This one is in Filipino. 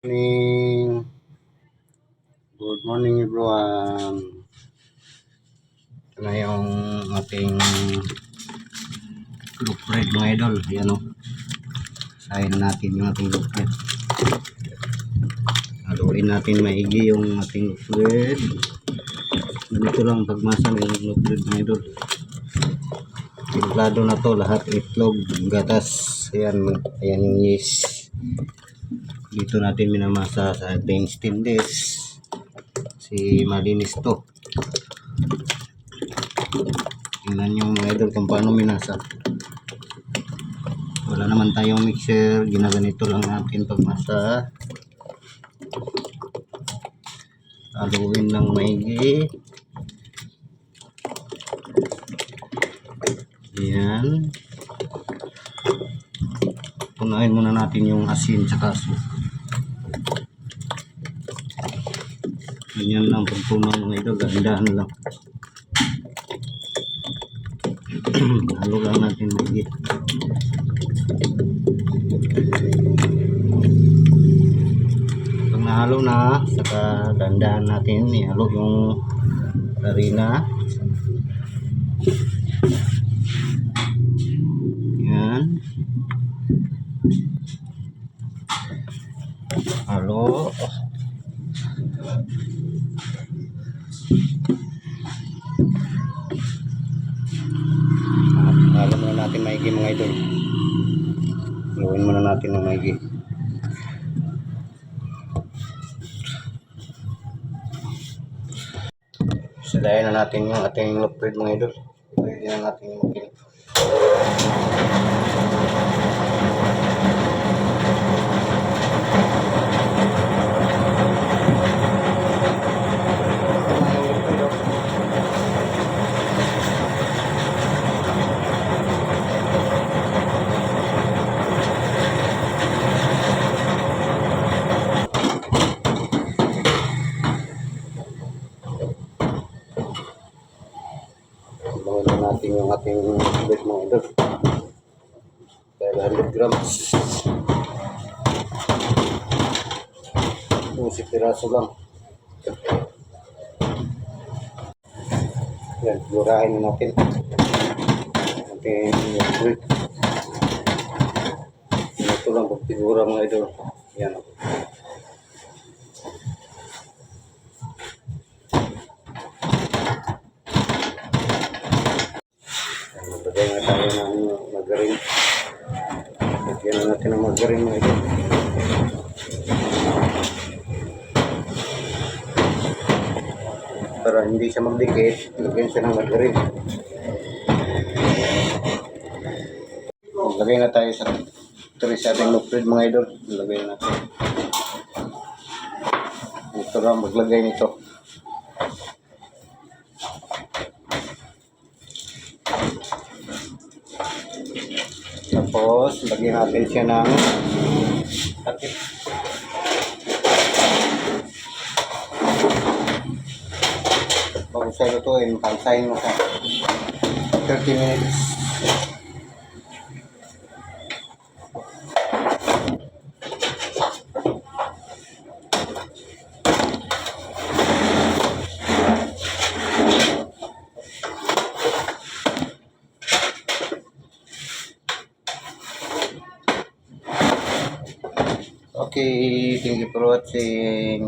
morning. Good morning everyone. Ito na yung ating look bread mga idol. Yan o. Sayin na natin yung ating look bread. Haluin natin maigi yung ating look bread. Ganito lang pagmasa ng look bread mga idol. Timplado na to lahat itlog, gatas. Ayan, ayan yung yeast dito natin minamasa sa ating stainless. Si malinis to. Tingnan nyo mga kung paano minasa. Wala naman tayong mixer. Ginaganito lang natin pagmasa. Haluin ng maigi. Yan punahin muna natin yung asin sa kaso ganyan lang pagpunaw mga ito gandahan lang. Halo lang natin magigit pag nahalo na saka dandahan natin ihalo yung harina natin maigi mga idol gawin muna natin ng maigi Sadayan na natin yung ating bread mga idol. Pwede na natin yung makinig. Natin yung ating bread mga idol. Dahil 100 grams. Yung si piraso lang. Yan, gurahin na natin. Ating bread. Ito lang pagtigura mga idol. Yan. Margarine mga idol. Para hindi siya magdikit, lagyan siya ng margarine. Maglagay na tayo sa tray sa ating liquid mga idol. Lagay na natin. Ito lang maglagay nito. Tapos, lagyan natin siya ng takip. Bago siya lutuin, pansahin mo siya. 30 minutes. que tienen que probarse